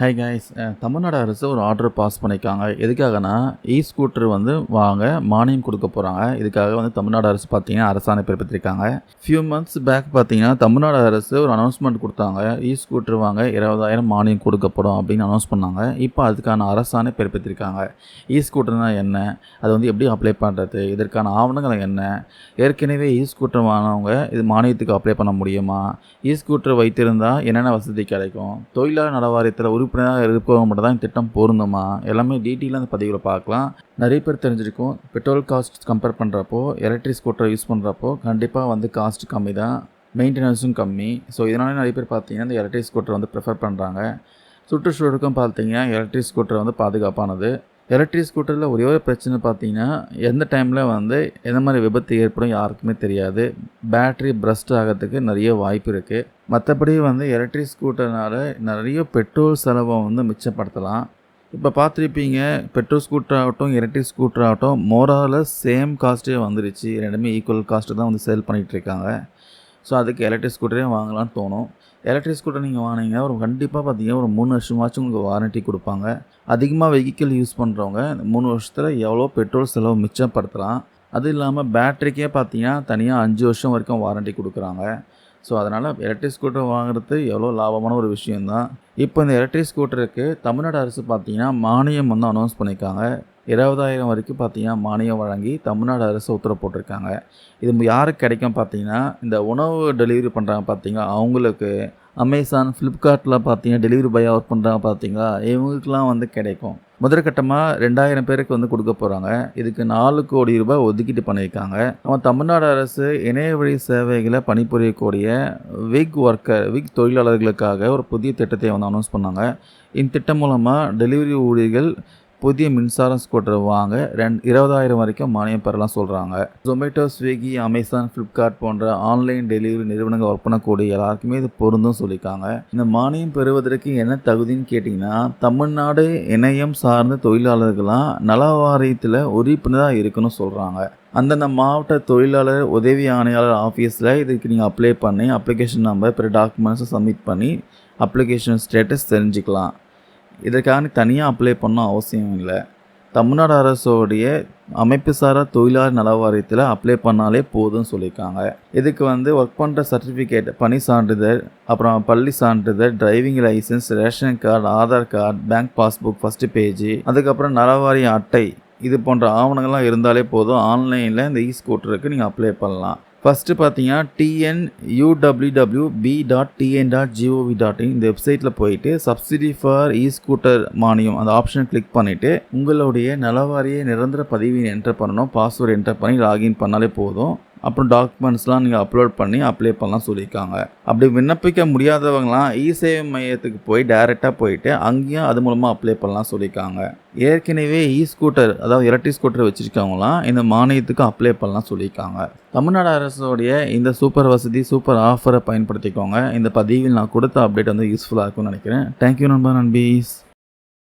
Hi guys Tamil Nadu அரசு ஒரு order pass பண்ணியிருக்காங்க. எதுக்காகனா இ ஸ்கூட்டர் வந்து வாங்க மானியம் கொடுக்க போகிறாங்க இதுக்காக வந்து தமிழ்நாடு அரசு பார்த்தீங்கன்னா அரசாணை பிறப்பித்திருக்காங்க. ஃபியூ மந்த்ஸ் பேக் பார்த்தீங்கன்னா தமிழ்நாடு அரசு ஒரு அனௌன்ஸ்மெண்ட் கொடுத்தாங்க. இ ஸ்கூட்டர் வாங்க இருபதாயிரம் மானியம் கொடுக்கப்படும் அப்படின்னு அனௌன்ஸ் பண்ணாங்க. இப்போ அதுக்கான அரசாணை பிறப்பித்திருக்காங்க. இ ஸ்கூட்டர்னா என்ன? அது வந்து எப்படி அப்ளை பண்ணுறது இதற்கான ஆவணங்கள் என்ன? ஏற்கனவே இ ஸ்கூட்டர் வாங்கினவங்க இது மானியத்துக்கு அப்ளை பண்ண முடியுமா? இ ஸ்கூட்டர் வைத்திருந்தால் என்னென்ன வசதி கிடைக்கும்? தொழிலாளர் நலவாரியத்தில் உறுப்பினராக இருக்கவங்க மட்டும் தான் திட்டம் பொருந்துமா? எல்லாமே டீட்டெயிலாக அந்த பதிவில் பார்க்கலாம். நிறைய பேர் தெரிஞ்சிருக்கும். பெட்ரோல் காஸ்ட் கம்பேர் பண்ணுறப்போ எலக்ட்ரிக் ஸ்கூட்டர் யூஸ் பண்ணுறப்போ கண்டிப்பாக வந்து காஸ்ட் கம்மி தான் மெயின்டெனன்ஸும் கம்மி. ஸோ இதனால நிறைய பேர் பார்த்தீங்கன்னா இந்த எலக்ட்ரிக் ஸ்கூட்டர் வந்து ப்ரிஃபர் பண்ணுறாங்க சுற்றுச்சூழலுக்கும் பார்த்தீங்கன்னா எலக்ட்ரிக் ஸ்கூட்டர் வந்து பாதுகாப்பானது. எலக்ட்ரிக் ஸ்கூட்டரில் ஒரே ஒரு பிரச்சனை பார்த்தீங்கன்னா எந்த டைமில் வந்து எந்த மாதிரி விபத்து ஏற்படும் யாருக்குமே தெரியாது. பேட்ரி பிரஸ்ட் ஆகிறதுக்கு நிறைய வாய்ப்பு இருக்குது மற்றபடி வந்து எலக்ட்ரிக் ஸ்கூட்டர்னால நிறைய பெட்ரோல் செலவை வந்து மிச்சப்படுத்தலாம். இப்போ பார்த்துருப்பீங்க பெட்ரோல் ஸ்கூட்டர் ஆகட்டும் எலக்ட்ரிக் ஸ்கூட்டர் ஆகட்டும் மோரால சேம் காஸ்ட்டே வந்துருச்சு. ரெண்டுமே ஈக்குவல் காஸ்ட்டு தான் வந்து சேல் பண்ணிகிட்ருக்காங்க ஸோ அதுக்கு எலக்ட்ரிக் ஸ்கூட்டரே வாங்கலாம்னு தோணும். எலக்ட்ரிக் ஸ்கூட்டர் நீங்கள் வாங்கினீங்கன்னா ஒரு கண்டிப்பாக பார்த்தீங்கன்னா ஒரு மூணு வருஷமாச்சும் உங்களுக்கு வாரண்ட்டி கொடுப்பாங்க. அதிகமாக வெஹிக்கிள் யூஸ் பண்ணுறவங்க இந்த மூணு வருஷத்தில் எவ்வளோ பெட்ரோல் செலவு மிச்சப்படுத்தலாம். அது இல்லாமல் பேட்டரிக்கே பார்த்தீங்கன்னா தனியாக அஞ்சு வருஷம் வரைக்கும் வாரண்ட்டி கொடுக்குறாங்க. ஸோ அதனால் எலக்ட்ரிக் ஸ்கூட்டர் வாங்குறது எவ்வளோ லாபமான ஒரு விஷயந்தான் இப்போ இந்த எலக்ட்ரிக் ஸ்கூட்டருக்கு தமிழ்நாடு அரசு பார்த்தீங்கன்னா மானியம் வந்து அனௌன்ஸ் பண்ணியிருக்காங்க. இருபதாயிரம் வரைக்கும் பார்த்தீங்கன்னா மானியம் வழங்கி தமிழ்நாடு அரசு உத்தரவு போட்டிருக்காங்க. இது யாருக்கு கிடைக்கும் பார்த்தீங்கன்னா இந்த உணவு டெலிவரி பண்ணுறாங்க பார்த்தீங்கன்னா அவங்களுக்கு அமேசான் ஃப்ளிப்கார்ட்டில் பார்த்தீங்கன்னா டெலிவரி பாயாக ஒர்க் பண்ணுறாங்க பார்த்தீங்களா? இவங்களுக்குலாம் வந்து கிடைக்கும். முதற்கட்டமாக ரெண்டாயிரம் பேருக்கு வந்து கொடுக்க போகிறாங்க இதுக்கு நாலு கோடி ரூபாய் ஒதுக்கீட்டு பண்ணியிருக்காங்க. நம்ம தமிழ்நாடு அரசு இணைய வழி சேவைகளை பணிபுரியக்கூடிய விக் ஒர்க்கர் விக் தொழிலாளர்களுக்காக ஒரு புதிய திட்டத்தை வந்து அனௌன்ஸ் பண்ணாங்க. இந்த திட்டம் மூலமாக டெலிவரி ஊழியர்கள் புதிய மின்சார ஸ்கூட்டர் வாங்க ரெண்டு இருபதாயிரம் வரைக்கும் மானியம் பெறலாம் சொல்கிறாங்க ஜொமேட்டோ ஸ்விக்கி அமேசான் ஃப்ளிப்கார்ட் போன்ற ஆன்லைன் டெலிவரி நிறுவனங்கள் ஒர்க் பண்ணக்கூடிய எல்லாருக்குமே இது பொருந்தும் சொல்லியிருக்காங்க. இந்த மானியம் பெறுவதற்கு என்ன தகுதின்னு கேட்டிங்கன்னா தமிழ்நாடு இணையம் சார்ந்த தொழிலாளர்களாம் நல வாரியத்தில் உறுப்பினராக இருக்குன்னு சொல்கிறாங்க அந்தந்த மாவட்ட தொழிலாளர் உதவி ஆணையாளர் ஆஃபீஸில் இதுக்கு நீங்கள் அப்ளை பண்ணி அப்ளிகேஷன் நம்பர் பிற டாக்குமெண்ட்ஸை சப்மிட் பண்ணி அப்ளிகேஷன் ஸ்டேட்டஸ் தெரிஞ்சுக்கலாம். இதற்காக தனியாக அப்ளை பண்ண அவசியம் இல்லை. தமிழ்நாடு அரசோடைய அமைப்பு சாரா தொழிலாளர் நல வாரியத்தில் அப்ளை பண்ணாலே போதும்னு சொல்லியிருக்காங்க. இதுக்கு வந்து ஒர்க் பண்ணுற சர்டிஃபிகேட் பணி சான்றிதழ் அப்புறம் பள்ளி சான்றிதழ் driving licence ration card Aadhaar card bank passbook first page அதுக்கப்புறம் நலவாரிய அட்டை இது போன்ற ஆவணங்கள்லாம் இருந்தாலே போதும். ஆன்லைனில் இந்த இ ஸ்கூட்டருக்கு நீங்கள் அப்ளை பண்ணலாம். ஃபஸ்ட்டு பார்த்தீங்கன்னா TN UWW B dot TN dot GOV dot in இந்த வெப்சைட்டில் போயிட்டு சப்சிடி ஃபார் இ ஸ்கூட்டர் மானியம் அந்த ஆப்ஷன் கிளிக் பண்ணிவிட்டு உங்களுடைய நலவாரிய நிரந்தர பதிவின் என்டர் பண்ணணும் பாஸ்வேர்டு என்டர் பண்ணி லாகின் பண்ணாலே போதும். அப்புறம் டாக்குமெண்ட்ஸ்லாம் நீங்கள் அப்லோட் பண்ணி அப்ளை பண்ணலாம் சொல்லியிருக்காங்க. அப்படி விண்ணப்பிக்க முடியாதவங்களாம் இ சேவை மையத்துக்கு போய் டைரெக்டாக போயிட்டு அங்கேயும் அது மூலமாக அப்ளை பண்ணலாம் சொல்லியிருக்காங்க. ஏற்கனவே இ ஸ்கூட்டர் அதாவது எலக்ட்ரிக் ஸ்கூட்டர் வச்சுருக்கவங்களாம் இந்த மானியத்துக்கு அப்ளை பண்ணலாம் சொல்லியிருக்காங்க. தமிழ்நாடு அரசோடைய இந்த சூப்பர் வசதி சூப்பர் ஆஃபரை பயன்படுத்திக்கோங்க. இந்த பதிவில் நான் கொடுத்த அப்டேட் வந்து யூஸ்ஃபுல்லாக இருக்கும்னு நினைக்கிறேன். தேங்க்யூ நண்பா நண்பீஸ்.